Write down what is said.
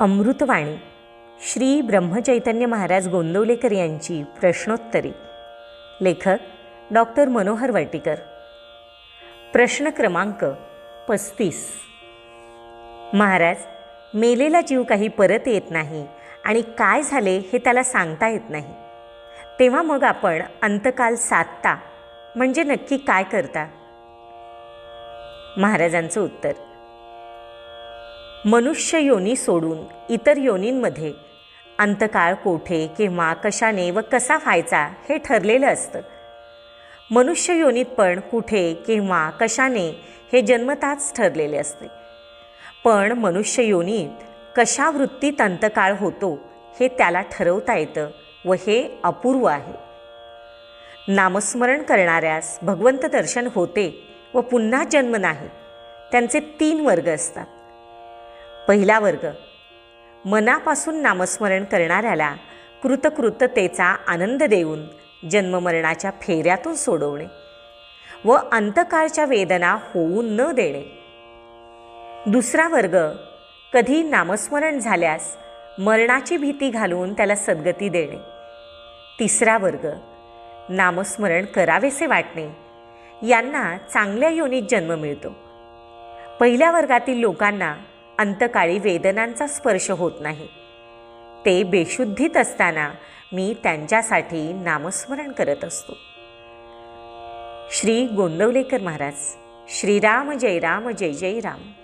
अमृतवाणी. श्री ब्रह्मचैतन्य महाराज गोंदवलेकर यांची प्रश्नोत्तरी. लेखक डॉक्टर मनोहर वाटीकर प्रश्न क्रमांक पस्तीस. महाराज मेलेला जीव काही परत येत नाही आणि काय झाले हे त्याला सांगता येत नाही. तेव्हा मग आपण अंतकाल साधता म्हणजे नक्की काय करता? महाराजांचं उत्तर. मनुष्य योनी सोडून इतर योनींमध्ये. अंतकाळ कोठे केव्हा कशाने व कसा व्हायचा हे ठरलेलं असतं. मनुष्य योनीत पण कुठे केव्हा कशाने हे जन्मताच ठरलेले असते. पण मनुष्य योनीत कशा वृत्तीत अंतकाळ होतो हे त्याला ठरवता येतं व हे अपूर्व आहे. नामस्मरण करणाऱ्यास भगवंत दर्शन होते व पुन्हा जन्म नाही. त्यांचे तीन वर्ग असतात. पहिला वर्ग. मनापासून नामस्मरण करणाऱ्याला कृतकृततेचा आनंद देऊन जन्ममरणाच्या फेऱ्यातून सोडवणे व अंतकाळच्या वेदना होऊ न देणे. दुसरा वर्ग. कधी नामस्मरण झाल्यास मरणाची भीती घालून त्याला सद्गती देणे. तिसरा वर्ग. नामस्मरण करावेसे वाटणे. यांना चांगल्या योनीत जन्म मिळतो. पहिल्या वर्गातील लोकांना अंतकाळी वेदनांचा स्पर्श होत नाही. ते बेशुद्धीत असताना मी त्यांच्यासाठी नामस्मरण करत असतो. श्री गोंदवलेकर महाराज श्रीराम जय राम जय जय राम.